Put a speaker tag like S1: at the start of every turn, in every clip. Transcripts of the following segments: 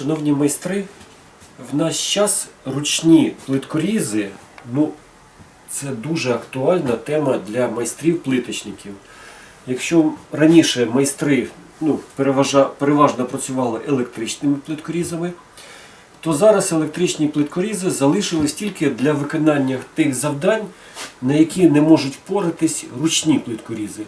S1: Шановні майстри, в наш час ручні плиткорізи, ну, це дуже актуальна тема для майстрів-плиточників. Якщо раніше майстри ну, переважно працювали електричними плиткорізами, то зараз електричні плиткорізи залишились тільки для виконання тих завдань, на які не можуть впоратись ручні плиткорізи.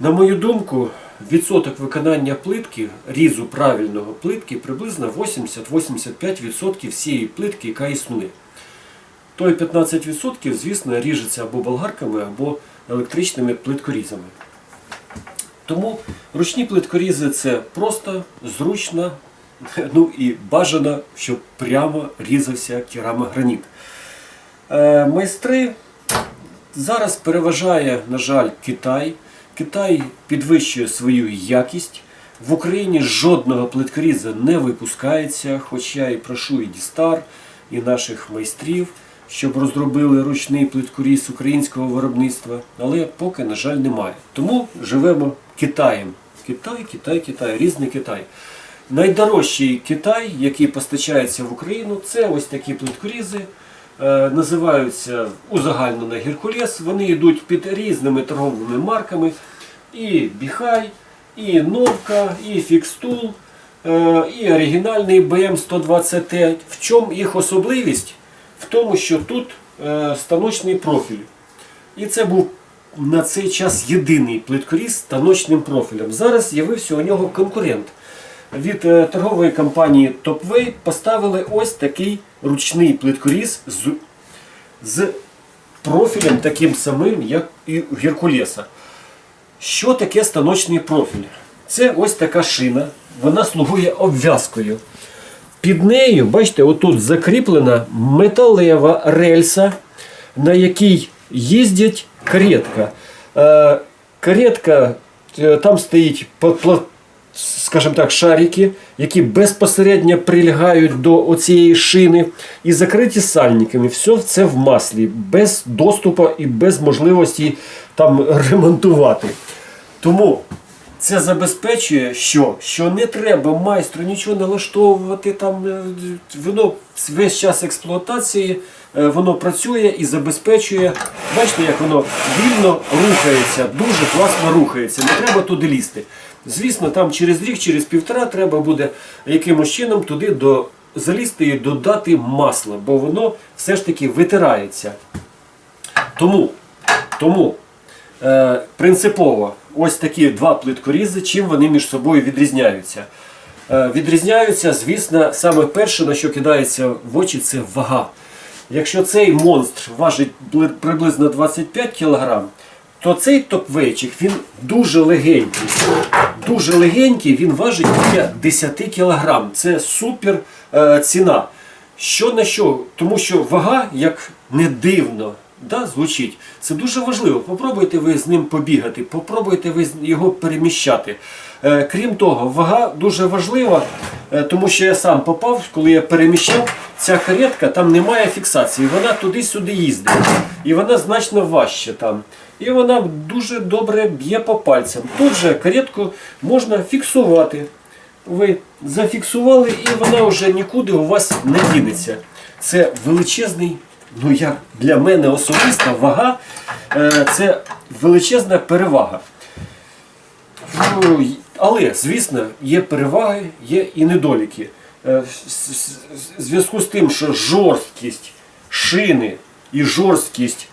S1: На мою думку, відсоток виконання плитки, різу правильного плитки приблизно 80-85% всієї плитки, яка існує. Той 15%, звісно, ріжеться або болгарками, або електричними плиткорізами. Тому ручні плиткорізи це просто, зручно, ну і бажано, щоб прямо різався керамограніт. Е, майстри зараз переважає, на жаль, Китай. Китай підвищує свою якість. В Україні жодного плиткоріза не випускається, хоч я і прошу і Дістар, і наших майстрів, щоб розробили ручний плиткоріз українського виробництва, але поки, на жаль, немає. Тому живемо Китаєм. Китай, Китай, Китай, різний Китай. Найдорожчий Китай, який постачається в Україну, це ось такі плиткорізи. Е, Називаються узагальнено Геркулес. Вони йдуть під різними торговими марками. І Біхай, і Новка, і Фікстул, е, і оригінальний BM120T. В чому їх особливість? В тому, що тут е, станочний профіль. І це був на цей час єдиний плиткоріз з станочним профілем. Зараз з'явився у нього конкурент. Від е, торгової компанії Topway поставили ось такий ручний плиткоріз з, з профілем таким самим, як і у Геркулеса. Що таке станочний профіль? Це ось така шина, вона слугує обв'язкою. Під нею, бачите, отут закріплена металева рельса, на якій їздять каретка. Е, каретка, е, там стоїть скажімо так, шарики, які безпосередньо прилягають до оцієї шини і закриті сальниками. Все це в маслі, без доступу і без можливості там ремонтувати. Тому це забезпечує, що, що не треба майстру нічого налаштовувати, там, е, воно весь час експлуатації, е, воно працює і забезпечує. Бачите, як воно вільно рухається, дуже класно рухається, не треба туди лізти. Звісно, там через рік, через півтора треба буде якимось чином туди до, залізти і додати масло, бо воно все ж таки витирається. Тому, тому е, принципово ось такі два плиткорізи, чим вони між собою відрізняються. Е, відрізняються, звісно, саме перше, на що кидається в очі, це вага. Якщо цей монстр важить приблизно 25 кг, то цей топвейчик він дуже легенький. Дуже легенький, він важить біля 10 кг. Це супер е, ціна. Що на що? Тому що вага, як не дивно, да, звучить, це дуже важливо. Попробуйте ви з ним побігати, попробуйте ви його переміщати. Е, крім того, вага дуже важлива, е, тому що я сам попав, коли я переміщав, ця каретка, там немає фіксації, вона туди-сюди їздить. І вона значно важче там. І вона дуже добре б'є по пальцям. Тут же каретку можна фіксувати. Ви зафіксували і вона вже нікуди у вас не дінеться. Це величезний, ну як для мене особиста вага, е, це величезна перевага. Але, звісно, є переваги, є і недоліки. Е, в зв'язку з тим, що жорсткість шини і жорсткість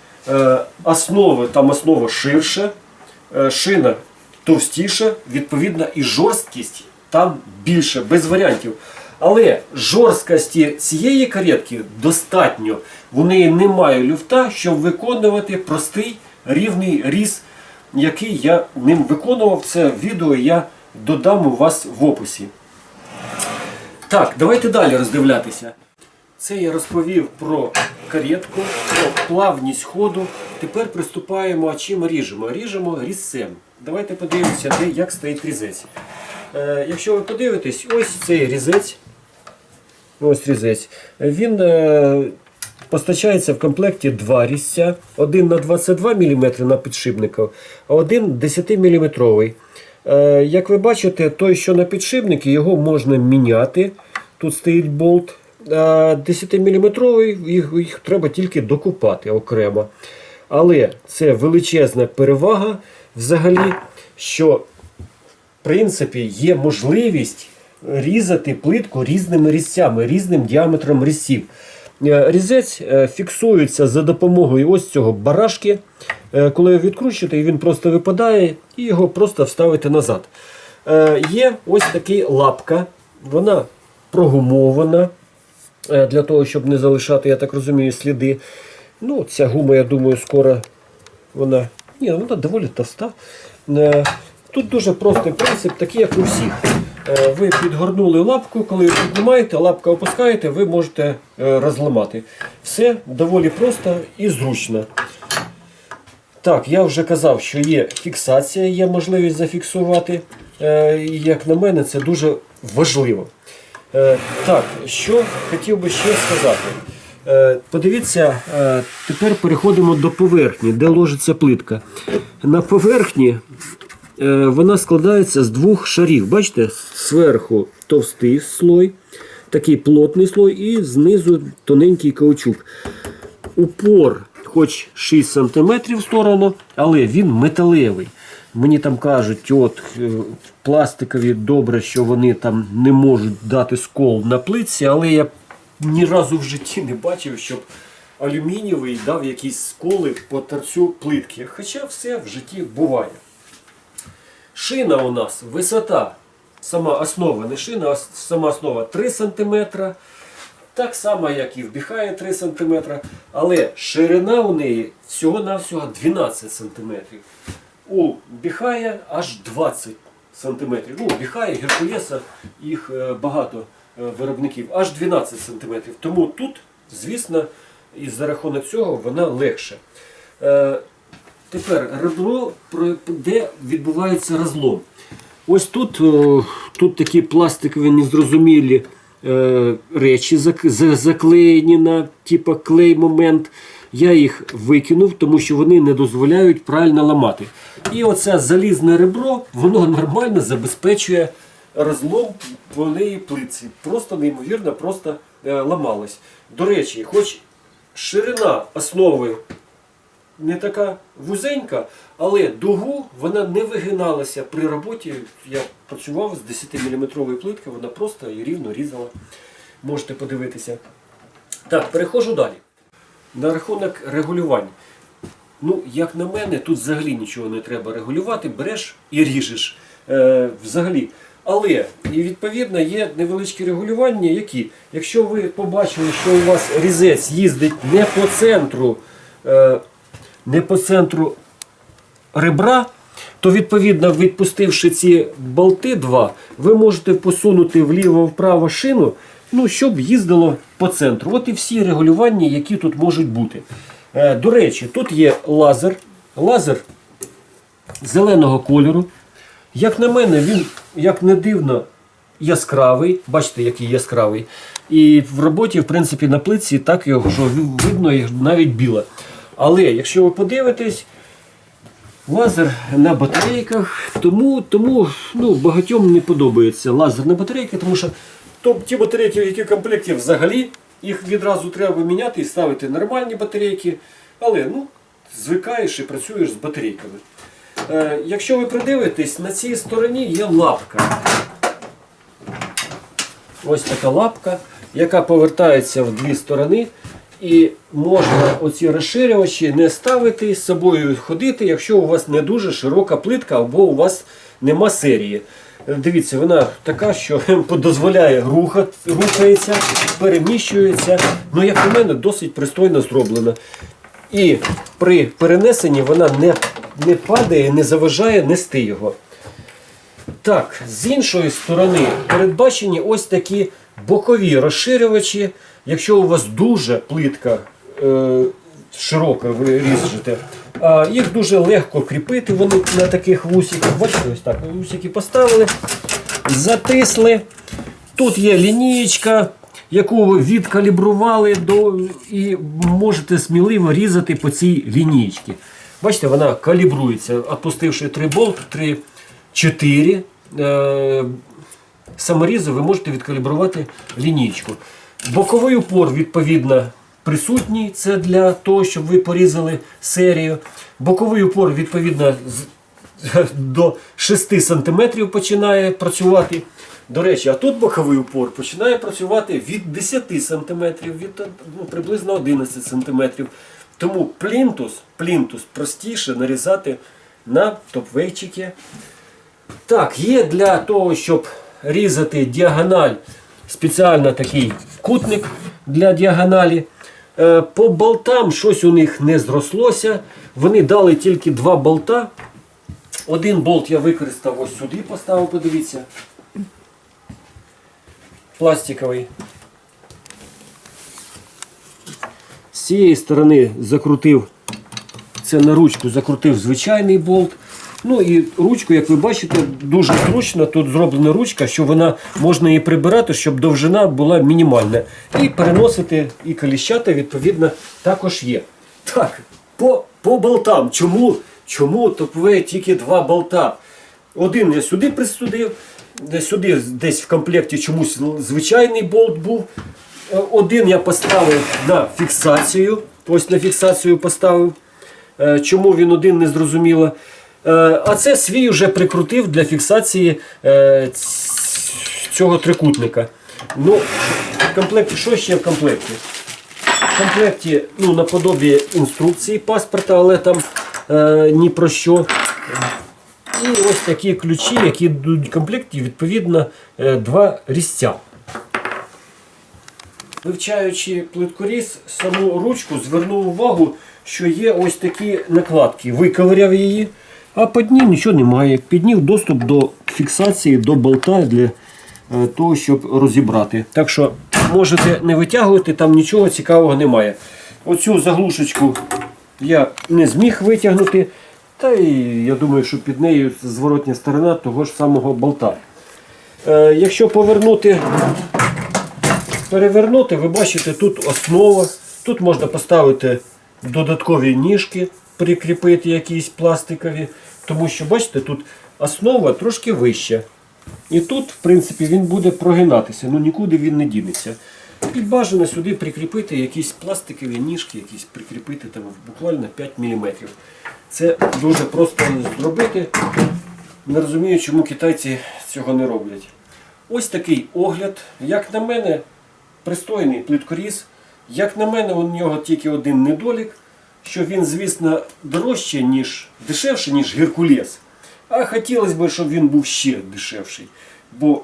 S1: основи, там основа ширша, е, шина товстіша, відповідно, і жорсткість там більше, без варіантів. Але жорсткості цієї каретки достатньо. У неї немає люфта, щоб виконувати простий рівний різ, який я ним виконував. Це відео я додам у вас в описі. Так, давайте далі роздивлятися. Це я розповів про каретку, про плавність ходу. Тепер приступаємо, а чим ріжемо? Ріжемо різцем. Давайте подивимося, де, як стоїть різець. Е, якщо ви подивитесь, ось цей різець. Ось різець. Він е, постачається в комплекті два різця. Один на 22 мм на підшипниках, а один 10 мм. Е, Як ви бачите, той, що на підшипнику, його можна міняти. Тут стоїть болт. А 10-мм їх, їх треба тільки докупати окремо. Але це величезна перевага взагалі, що в принципі є можливість різати плитку різними різцями, різним діаметром різців. Е, Різець е, фіксується за допомогою ось цього барашки. Е, Коли його відкручуєте, він просто випадає і його просто вставите назад. Є ось така лапка, вона прогумована для того, щоб не залишати, я так розумію, сліди. Ну, ця гума, я думаю, скоро вона. Ні, вона доволі товста. Е, Тут дуже простий принцип, такий, як у всіх. Е, Ви підгорнули лапку, коли піднімаєте, лапка опускаєте, ви можете е, розламати. Все доволі просто і зручно. Так, я вже казав, що є фіксація, є можливість зафіксувати. Е, Як на мене, це дуже важливо. Е, Так, що хотів би ще сказати. Е, Подивіться, е, тепер переходимо до поверхні, де ложиться плитка. На поверхні вона складається з двох шарів. Бачите, зверху товстий слой, такий плотний слой, і знизу тоненький каучук. Упор, хоч 6 см в сторону, але він металевий. Мені там кажуть, от е, пластикові добре, що вони там не можуть дати скол на плитці, але я ні разу в житті не бачив, щоб алюмінієвий дав якісь сколи по торцю плитки. Хоча все в житті буває. Шина у нас висота, сама основа, не шина, а сама основа 3 см. Так само, як і вдихає 3 см, але ширина у неї всього-навсього 12 см. У Біхая аж 20 см. Ну, Біхая, Геркулеса, їх е, багато е, виробників, аж 12 см. Тому тут, звісно, і за рахунок цього вона легше. Е, Тепер ребро, де відбувається розлом. Ось тут, тут такі пластикові незрозумілі речі заклеєні на типа клей момент. Я їх викинув, тому що вони не дозволяють правильно ламати. І оце залізне ребро, воно нормально забезпечує розлом по неї плитці. Просто неймовірно, просто е, ламалось. До речі, хоч ширина основи не така вузенька, але дугу вона не вигиналася при роботі. Я працював з 10-мм плитки, вона просто і рівно різала. Можете подивитися. Так, переходжу далі. На рахунок регулювань. Ну, як на мене, тут взагалі нічого не треба регулювати, береш і ріжеш. Е, взагалі. Але і відповідно є невеличкі регулювання, які, якщо ви побачили, що у вас різець їздить не по центру, е, не по центру ребра, то відповідно, відпустивши ці болти два, ви можете посунути вліво-вправо шину, ну, щоб їздило по центру. От і всі регулювання, які тут можуть бути. Е, До речі, тут є лазер. Лазер зеленого кольору. Як на мене, він, як не дивно, яскравий. Бачите, який яскравий. І в роботі, в принципі, на плитці так його видно і навіть біле. Але якщо ви подивитесь, лазер на батарейках, тому, тому ну, багатьом не подобається лазер на батарейки, тому що то, ті батарейки, які комплекті взагалі, їх відразу треба міняти і ставити нормальні батарейки. Але ну, звикаєш і працюєш з батарейками. Е, якщо ви придивитесь, на цій стороні є лапка. Ось така лапка, яка повертається в дві сторони. І можна оці розширювачі не ставити з собою ходити, якщо у вас не дуже широка плитка або у вас нема серії. Дивіться, вона така, що дозволяє рухати, рухається, переміщується. Ну, як на мене, досить пристойно зроблена. І при перенесенні вона не, не падає, не заважає нести його. Так, з іншої сторони передбачені ось такі бокові розширювачі. Якщо у вас дуже плитка е, широка, ви ріжете, їх дуже легко кріпити вони на таких вусиках. Бачите, ось так, вусики поставили, затисли. Тут є лінієчка, яку ви відкалібрували до, і можете сміливо різати по цій лінієчці. Бачите, вона калібрується, опустивши три болт, три 4 е, саморізу ви можете відкалібрувати лінійку. Боковий упор, відповідно, присутній. Це для того, щоб ви порізали серію. Боковий упор, відповідно, до 6 см починає працювати. До речі, а тут боковий упор починає працювати від 10 см, від ну, приблизно 11 см. Тому плінтус, плінтус простіше нарізати на топвейчики. Так, є для того, щоб різати діагональ спеціально такий кутник для діагоналі. Е, По болтам щось у них не зрослося. Вони дали тільки два болта. Один болт я використав ось сюди, поставив, подивіться. Пластиковий. З цієї сторони закрутив це на ручку закрутив звичайний болт. Ну і ручку, як ви бачите, дуже зручно. Тут зроблена ручка, що вона можна її прибирати, щоб довжина була мінімальна. І переносити і коліщата, відповідно, також є. Так, по, по болтам. Чому? Чому топове тільки два болта? Один я сюди присудив, сюди десь в комплекті чомусь звичайний болт був. Е, Один я поставив на фіксацію. Ось на фіксацію поставив. Е, Чому він один не зрозуміло. Е, А це свій вже прикрутив для фіксації е, цього трикутника. Ну, в комплекті, що ще в комплекті? В комплекті ну, наподобі інструкції паспорта, але там е, ні про що. І ось такі ключі, які йдуть в комплекті, відповідно, е, два різця. Вивчаючи плиткоріз, саму ручку звернув увагу, що є ось такі накладки. Виковиряв її, а під ним нічого немає. Під ним доступ до фіксації, до болта для е, того, щоб розібрати. Так що можете не витягувати, там нічого цікавого немає. Оцю заглушечку я не зміг витягнути. Та і я думаю, що під нею зворотня сторона того ж самого болта. Е, якщо повернути перевернути, ви бачите, тут основа. Тут можна поставити додаткові ніжки, прикріпити якісь пластикові. Тому що, бачите, тут основа трошки вища. І тут, в принципі, він буде прогинатися, ну нікуди він не дінеться. І бажано сюди прикріпити якісь пластикові ніжки, якісь прикріпити там буквально 5 мм. Це дуже просто зробити. Не розумію, чому китайці цього не роблять. Ось такий огляд. Як на мене, пристойний плиткоріз. Як на мене, у нього тільки один недолік, що він, звісно, дорожче, ніж дешевше, ніж Геркулес. А хотілося б, щоб він був ще дешевший. Бо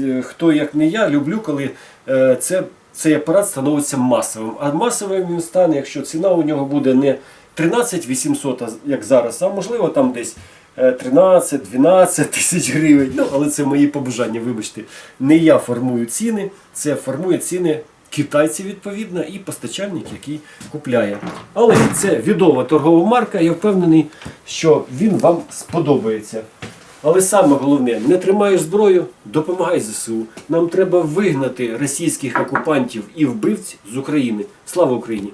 S1: е, хто як не я, люблю, коли е, це, цей апарат становиться масовим. А масовим він стане, якщо ціна у нього буде не 13 800, як зараз, а можливо там десь е, 13-12 тисяч гривень. Ну, але це мої побажання, вибачте. Не я формую ціни, це формує ціни китайці, відповідно, і постачальник, який купляє. Але це відома торгова марка, я впевнений, що він вам сподобається. Але саме головне, не тримаєш зброю, допомагай ЗСУ. Нам треба вигнати російських окупантів і вбивць з України. Слава Україні!